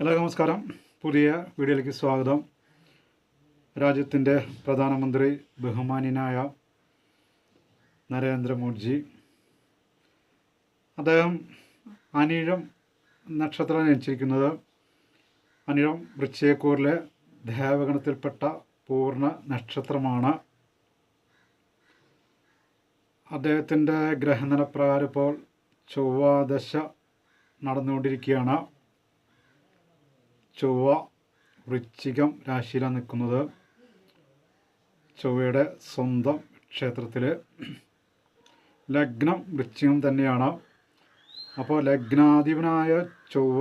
എല്ലാവർക്കും നമസ്കാരം. പുതിയ വീഡിയോയിലേക്ക് സ്വാഗതം. രാജ്യത്തിന്റെ പ്രധാനമന്ത്രി ബഹുമാനിനായ നരേന്ദ്രമോദിജി അദ്ദേഹം അനിഴം നക്ഷത്രം ജനിച്ചിരിക്കുന്നത് അനിഴം വൃശ്ചയക്കൂറിലെ ദേവഗണത്തിൽപ്പെട്ട പൂർണ നക്ഷത്രമാണ്. അദ്ദേഹത്തിന്റെ ഗ്രഹനിലപ്രകാരം ഇപ്പോൾ ചൊവ്വാദശ നടന്നുകൊണ്ടിരിക്കുകയാണ്. ചൊവ്വ വൃശ്ചികം രാശിയിലാണ് നിൽക്കുന്നത്. ചൊവ്വയുടെ സ്വന്തം ക്ഷേത്രത്തിൽ ലഗ്നം വൃശ്ചികം തന്നെയാണ്. അപ്പോൾ ലഗ്നാധിപനായ ചൊവ്വ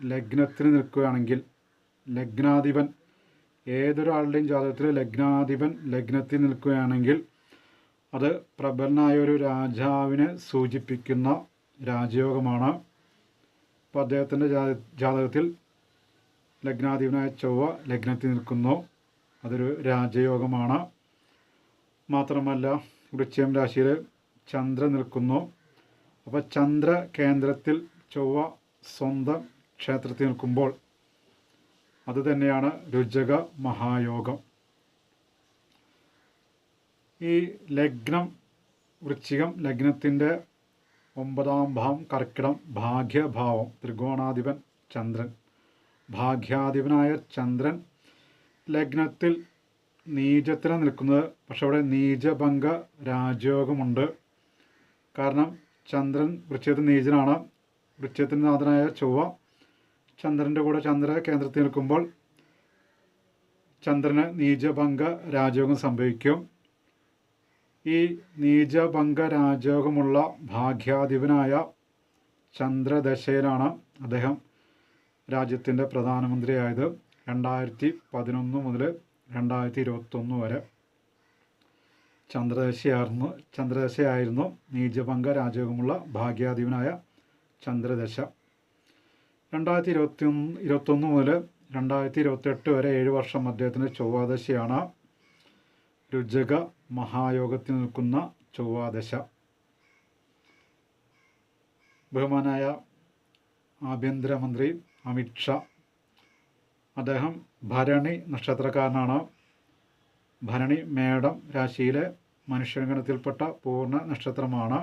ലഗ്നത്തിന് നിൽക്കുകയാണെങ്കിൽ ലഗ്നാധിപൻ ഏതൊരാളുടെയും ജാതകത്തിൽ ലഗ്നാധിപൻ ലഗ്നത്തിൽ നിൽക്കുകയാണെങ്കിൽ അത് പ്രബലനായ ഒരു രാജാവിനെ സൂചിപ്പിക്കുന്ന രാജയോഗമാണ്. അപ്പോൾ അദ്ദേഹത്തിന്റെ ജാതകത്തിൽ ലഗ്നാധിപനായ ചൊവ്വ ലഗ്നത്തിൽ നിൽക്കുന്നു. അതൊരു രാജയോഗമാണ്. മാത്രമല്ല വൃശ്ചികം രാശിയിൽ ചന്ദ്ര നിൽക്കുന്നു. അപ്പോൾ ചന്ദ്ര കേന്ദ്രത്തിൽ ചൊവ്വ സ്വന്തം ക്ഷേത്രത്തിൽ നിൽക്കുമ്പോൾ അതുതന്നെയാണ് രുചക മഹായോഗം. ഈ ലഗ്നം വൃശ്ചികം ലഗ്നത്തിന്റെ ഒമ്പതാം ഭാവം കർക്കിടം ഭാഗ്യഭാവം ത്രികോണാധിപൻ ചന്ദ്രൻ. ഭാഗ്യാധിപനായ ചന്ദ്രൻ ലഗ്നത്തിൽ നീചത്തിലാണ് നിൽക്കുന്നത്. പക്ഷെ അവിടെ നീചഭംഗ രാജയോഗമുണ്ട്. കാരണം ചന്ദ്രൻ വൃക്ഷത്തിൽ നീചനാണ്. വൃക്ഷത്തിന്റെ നാഥനായ ചൊവ്വ ചന്ദ്രന്റെ കൂടെ ചന്ദ്ര കേന്ദ്രത്തിൽ നിൽക്കുമ്പോൾ ചന്ദ്രന് നീചഭംഗ രാജയോഗം സംഭവിക്കും. ഈ നീചഭംഗ രാജയോഗമുള്ള ഭാഗ്യാധിപനായ ചന്ദ്രദശയിലാണ് അദ്ദേഹം. രാജ്യത്തിന്റെ പ്രധാനമന്ത്രിയായത് രണ്ടായിരത്തി പതിനൊന്ന് മുതൽ രണ്ടായിരത്തി ഇരുപത്തൊന്ന് വരെ. ചന്ദ്രദശയായിരുന്നു ചന്ദ്രദശയായിരുന്നു നീചഭംഗ രാജയോഗമുള്ള ഭാഗ്യാധിപനായ ചന്ദ്രദശ. രണ്ടായിരത്തി ഇരുപത്തി ഒന്ന് ഇരുപത്തൊന്ന് മുതൽ രണ്ടായിരത്തി ഇരുപത്തെട്ട് വരെ ഏഴ് വർഷം അദ്ദേഹത്തിന്റെ ചൊവ്വാദശയാണ് രുചക മഹായോഗത്തിൽ നിൽക്കുന്ന ചൊവ്വാദശ. ബഹുമാനായ ആഭ്യന്തരമന്ത്രി അമിത്ഷാ. അദ്ദേഹം ഭരണി നക്ഷത്രക്കാരനാണ്. ഭരണി മേടം രാശിയിലെ മനുഷ്യഗണത്തിൽപ്പെട്ട പൂർണ നക്ഷത്രമാണ്.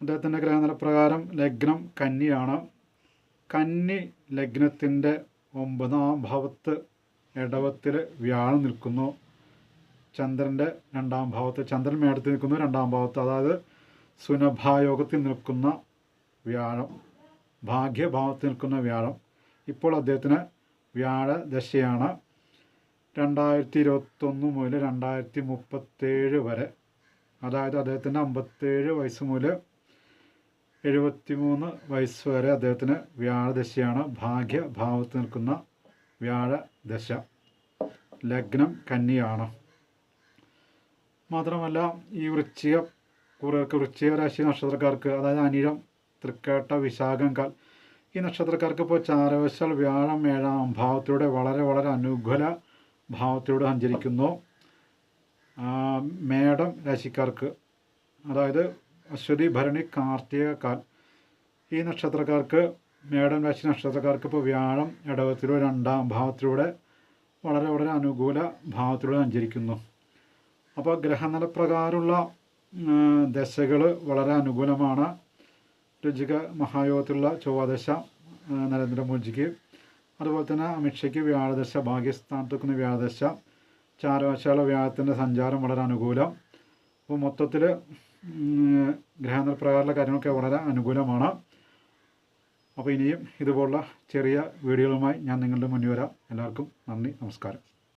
അദ്ദേഹത്തിന്റെ ഗ്രഹനിലപ്രകാരം ലഗ്നം കന്നിയാണ്. കന്നി ലഗ്നത്തിന്റെ ഒമ്പതാം ഭാവത്ത് ഇടവത്തിൽ വ്യാഴം നിൽക്കുന്നു. ചന്ദ്രന്റെ രണ്ടാം ഭാവത്ത് ചന്ദ്രൻ മേടത്തിൽ നിൽക്കുന്നു രണ്ടാം ഭാവത്ത്. അതായത് സുനഭായോഗത്തിൽ നിൽക്കുന്ന വ്യാഴം. ഭാഗ്യഭാവത്തിൽ നിൽക്കുന്ന വ്യാഴം. ഇപ്പോൾ അദ്ദേഹത്തിന് വ്യാഴദശയാണ്. രണ്ടായിരത്തി ഇരുപത്തൊന്ന് മുതൽ രണ്ടായിരത്തി മുപ്പത്തേഴ് വരെ. അതായത് അദ്ദേഹത്തിന്റെ അമ്പത്തേഴ് വയസ്സ് മുതൽ എഴുപത്തിമൂന്ന് വയസ്സ് വരെ അദ്ദേഹത്തിന് വ്യാഴദശയാണ്. ഭാഗ്യഭാവത്തിൽ നിൽക്കുന്ന വ്യാഴദശ. ലഗ്നം കന്നിയാണ്. മാത്രമല്ല ഈ വൃശ്ചിക കുറേ വൃശ്ചിക രാശി നക്ഷത്രക്കാർക്ക് അതായത് അനിഴം തൃക്കേട്ട വിശാഖം കാൽ. ഈ നക്ഷത്രക്കാർക്ക് ഇപ്പോൾ ചാരവശാൽ വ്യാഴം ഏഴാം ഭാവത്തിലൂടെ വളരെ വളരെ അനുകൂല ഭാവത്തിലൂടെ സഞ്ചരിക്കുന്നു. മേടം രാശിക്കാർക്ക് അതായത് അശ്വതി ഭരണി കാർത്തിക കാൽ. ഈ നക്ഷത്രക്കാർക്ക് മേടം രാശി നക്ഷത്രക്കാർക്ക് ഇപ്പോൾ വ്യാഴം ഇടവത്തിലൂടെ രണ്ടാം ഭാവത്തിലൂടെ വളരെ വളരെ അനുകൂല ഭാവത്തിലൂടെ സഞ്ചരിക്കുന്നു. അപ്പോൾ ഗ്രഹനിലപ്രകാരമുള്ള ദശകൾ വളരെ അനുകൂലമാണ്. രുചിക മഹായോഗത്തിലുള്ള ചൊവ്വാദശ നരേന്ദ്രമോദിജിക്ക്. അതുപോലെ തന്നെ അമിത്ഷയ്ക്ക് വ്യാഴദശ ഭാഗ്യസ്ഥാനത്ത് നിൽക്കുന്ന വ്യാഴദശ ചാരവശാല വ്യാഴത്തിന്റെ സഞ്ചാരം വളരെ അനുകൂലം. അപ്പോൾ മൊത്തത്തിൽ ഗ്രഹനിലപ്രകാരമുള്ള കാര്യങ്ങളൊക്കെ വളരെ അനുകൂലമാണ്. അപ്പോൾ ഇനിയും ഇതുപോലുള്ള ചെറിയ വീഡിയോകളുമായി ഞാൻ നിങ്ങളുടെ മുന്നിൽ വരാം. എല്ലാവർക്കും നന്ദി നമസ്കാരം.